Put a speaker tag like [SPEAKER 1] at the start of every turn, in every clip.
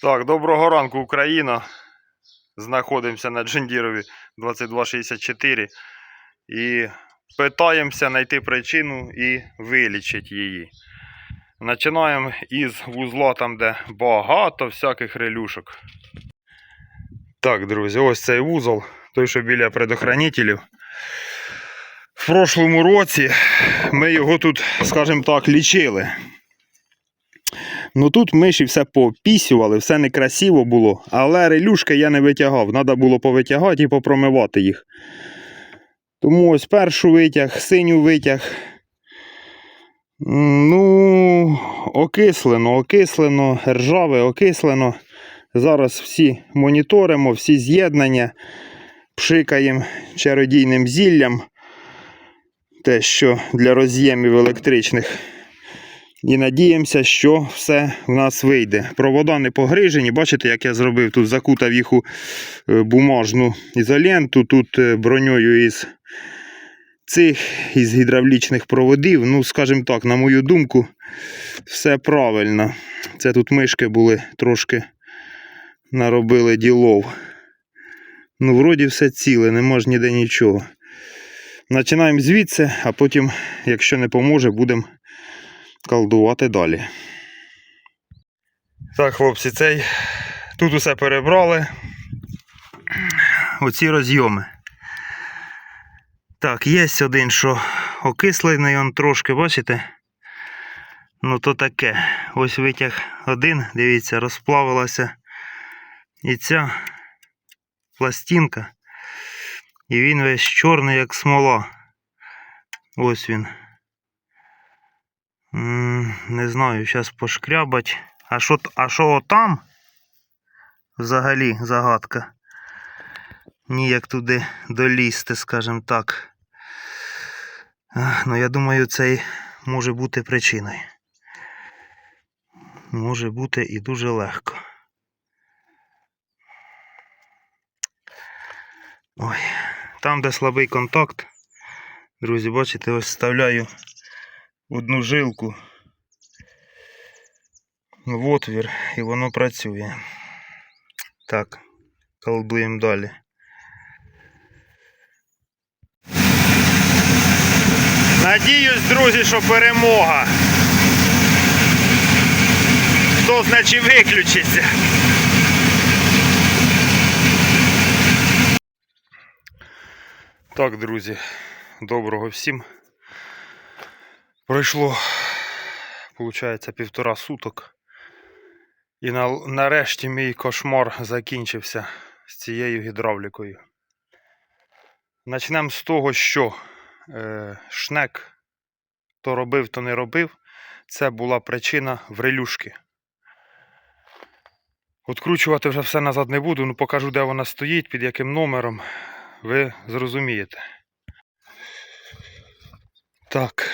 [SPEAKER 1] Так, доброго ранку, Україна. Знаходимося на Джендірові 2264 і питаємося знайти причину і вилічити її. Починаємо із вузла, там, де багато всяких релюшок. Так, друзі, ось цей вузол, той, що біля предохранителів. В прошлому році ми його тут, скажімо так, лічили. Ну тут миші все попісювали, все некрасиво було, але релюшки я не витягав. Треба було повитягати і попромивати їх. Тому ось першу витяг, синю витяг. Ну, окислено, окислено, ржаве, окислено. Зараз всі моніторимо, всі з'єднання, пшикаємо чародійним зіллям. Те, що для роз'ємів електричних. І надіємося, що все в нас вийде. Провода не погрижені. Бачите, як я зробив? Тут закутав їх у е, бумажну ізоленту, тут е, броньою із цих із гідравлічних проводів. Ну, скажімо так, на мою думку, все правильно. Це тут мишки були трошки наробили ділов. Ну, вроді все ціле, нема ж ніде нічого. Починаємо звідси, а потім, якщо не поможе, будемо колдувати далі. Так, хлопці, цей. Тут усе перебрали. Оці розйоми. Так, є один, що окислений, он трошки, бачите? Ну то таке. Ось витяг один, дивіться, розплавилася. І ця пластинка. І він весь чорний, як смола. Ось він. Не знаю, зараз пошкрябать. А що, а що там? Взагалі загадка. Ніяк туди долізти, скажімо так. Ну, я думаю, це може бути причиною. Може бути і дуже легко. Ой, там, де слабий контакт, друзі, бачите, ось вставляю одну жилку в отвір і воно працює. Так, колдуємо далі. Надіюсь, друзі, що перемога. Хто значить виключиться? Так, друзі, доброго всім. Пройшло, виходить, півтора суток. І на, нарешті мій кошмар закінчився з цією гідравлікою. Почнемо з того, що е, шнек то робив, то не робив. Це була причина в релюшки. Откручувати вже все назад не буду, ну покажу, де вона стоїть, під яким номером. Ви зрозумієте. Так,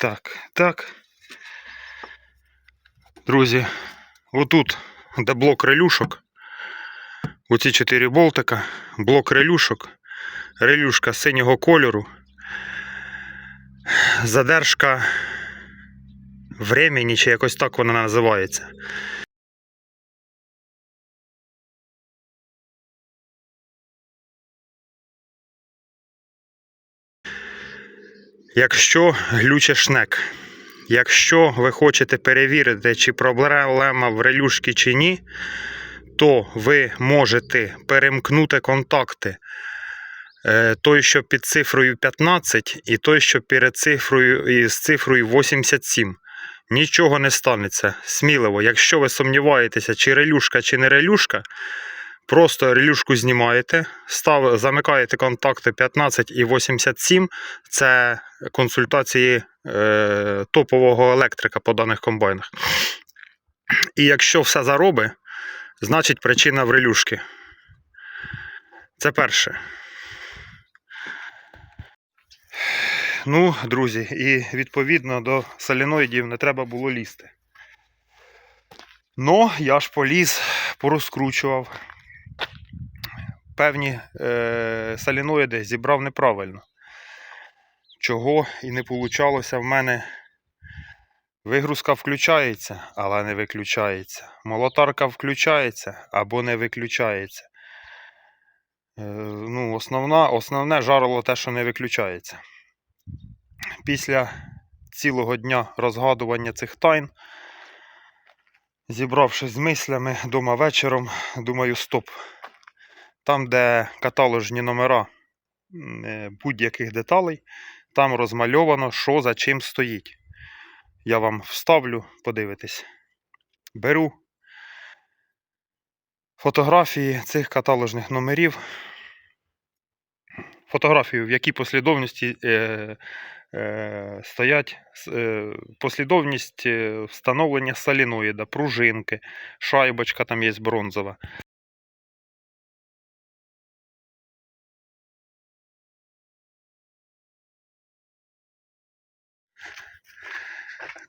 [SPEAKER 1] так, так. Друзі, отут, де блок релюшок, оці чотири болтика, блок релюшок, релюшка синього кольору, задержка времени, чи якось так вона називається. Якщо глюче шнек, якщо ви хочете перевірити, чи проблема в релюшці чи ні, то ви можете перемкнути контакти. Е, Той, що під цифрою 15, і той, що перед цифрою і з цифрою 87. Нічого не станеться. Сміливо, якщо ви сумніваєтеся, чи релюшка, чи не релюшка, просто релюшку знімаєте, став, замикаєте контакти 15 і 87. Це консультації е, топового електрика по даних комбайнах. І якщо все зароби, значить причина в релюшки. Це перше. Ну, друзі, і відповідно до соліноїдів не треба було лізти. Ну, я ж поліз, порозкручував. Певні е, соліноїди зібрав неправильно. Чого і не вийшло в мене Вигрузка включається, але не виключається. Молотарка включається або не виключається. Е, ну, основна, основне жарило те, що не виключається. Після цілого дня розгадування цих тайн, зібравшись з мислями дома вечором, думаю, стоп. Там, де каталожні номера е, будь-яких деталей, там розмальовано, що за чим стоїть. Я вам вставлю, подивитись. Беру фотографії цих каталожних номерів. Фотографію, в якій послідовності е, е, стоять е, послідовність е, встановлення соліноїда, пружинки, шайбочка там є бронзова.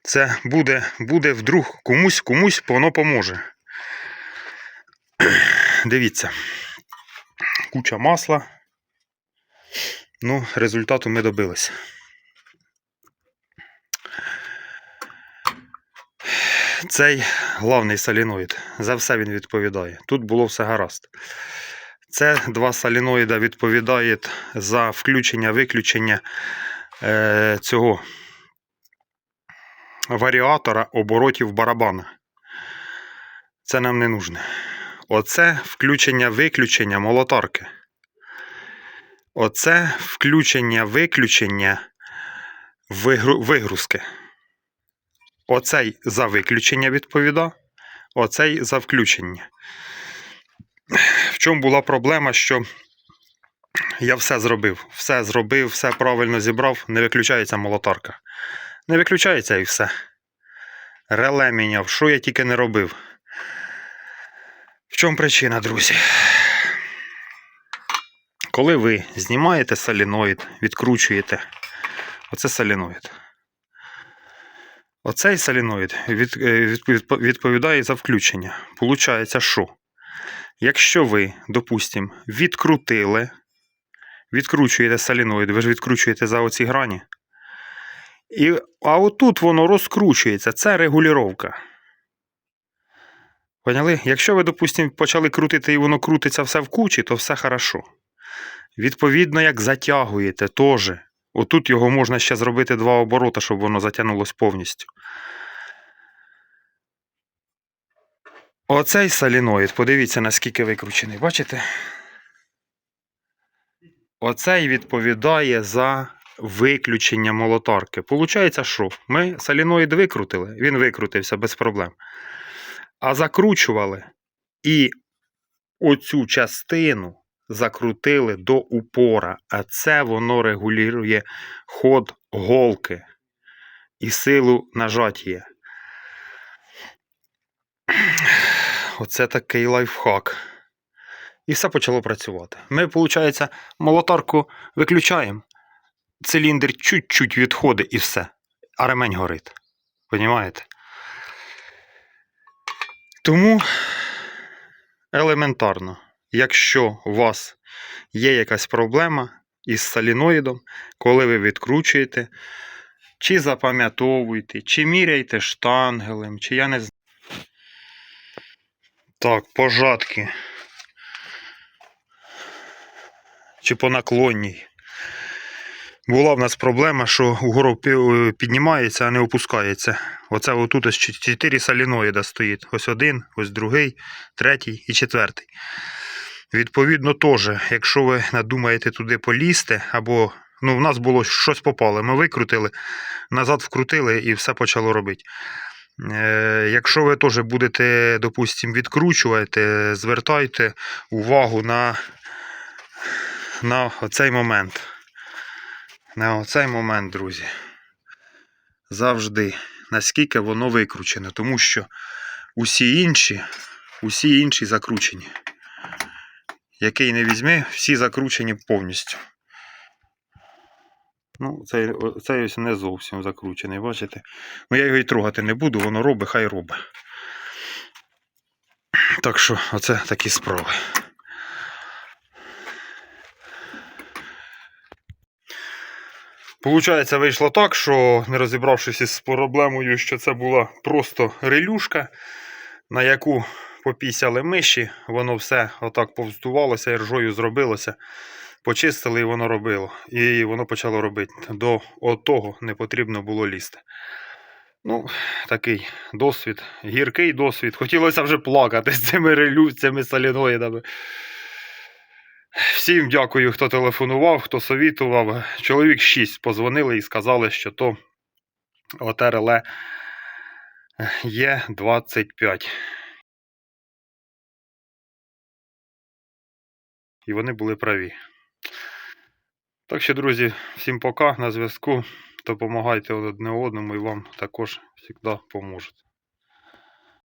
[SPEAKER 1] Це буде, буде вдруг комусь, комусь воно поможе. Дивіться. Куча масла. Ну, результату ми добилися. Цей главний соліноїд. За все він відповідає. Тут було все гаразд. Це два соліноїда відповідають за включення-виключення е, цього варіатора оборотів барабана. Це нам не нужне. Оце включення-виключення молотарки. Оце включення-виключення вигру- вигрузки. Оцей за виключення відповіда, оцей за включення. В чому була проблема, що я все зробив, все зробив, все правильно зібрав, не виключається молотарка. Не виключається і все. Реле міняв, що я тільки не робив. В чому причина, друзі? Коли ви знімаєте соліноїд, відкручуєте, оце соліноїд. Оцей соліноїд е, від- відповідає за включення. Получається, що? Якщо ви, допустимо, відкрутили, відкручуєте соліноїд, ви ж відкручуєте за оці грані. І, а отут воно розкручується. Це регулювання. Поняли? Якщо ви, допустимо, почали крутити і воно крутиться все в кучі, то все хорошо. Відповідно, як затягуєте, теж. Отут його можна ще зробити два обороти, щоб воно затягнулось повністю. Оцей соліноїд, подивіться, наскільки викручений. Бачите? Оцей відповідає за виключення молотарки. Получається, що? Ми соліноїд викрутили, він викрутився без проблем. А закручували і оцю частину закрутили до упора, а це воно регулює ход голки і силу нажаття. Оце такий лайфхак. І все почало працювати. Ми, виходить, молотарку виключаємо, циліндр чуть-чуть відходить і все. А ремень горить. Понімаєте? Тому елементарно, якщо у вас є якась проблема із соліноїдом, коли ви відкручуєте, чи запам'ятовуйте, чи міряйте штангелем, чи я не знаю. Так, пожатки. Чи по наклонній. Була в нас проблема, що угору піднімається, а не опускається. Оце отут ось чотири соліноїда стоїть. Ось один, ось другий, третій і четвертий. Відповідно, теж, якщо ви надумаєте туди полізти, або ну, в нас було щось попало, ми викрутили, назад вкрутили і все почало робити. Е, якщо ви теж будете, допустимо, відкручувати, звертайте увагу на, на цей момент. На оцей момент, друзі. Завжди, наскільки воно викручене, тому що усі інші, усі інші закручені. Який не візьми, всі закручені повністю. Ну, цей, цей ось не зовсім закручений, бачите? Ну, я його і трогати не буду, воно робить, хай робить. Так що, оце такі справи. Получається, вийшло так, що не розібравшись із проблемою, що це була просто релюшка, на яку попісяли миші, воно все отак повздувалося і ржою зробилося. Почистили і воно робило. І воно почало робити. До того не потрібно було лізти. Ну, такий досвід, гіркий досвід. Хотілося вже плакати з цими релю, соліноїдами. Всім дякую, хто телефонував, хто совітував. Чоловік 6 позвонили і сказали, що то ОТРЛ є 25. І вони були праві. Так що, друзі, всім пока на зв'язку. Допомагайте одне одному і вам також завжди поможуть.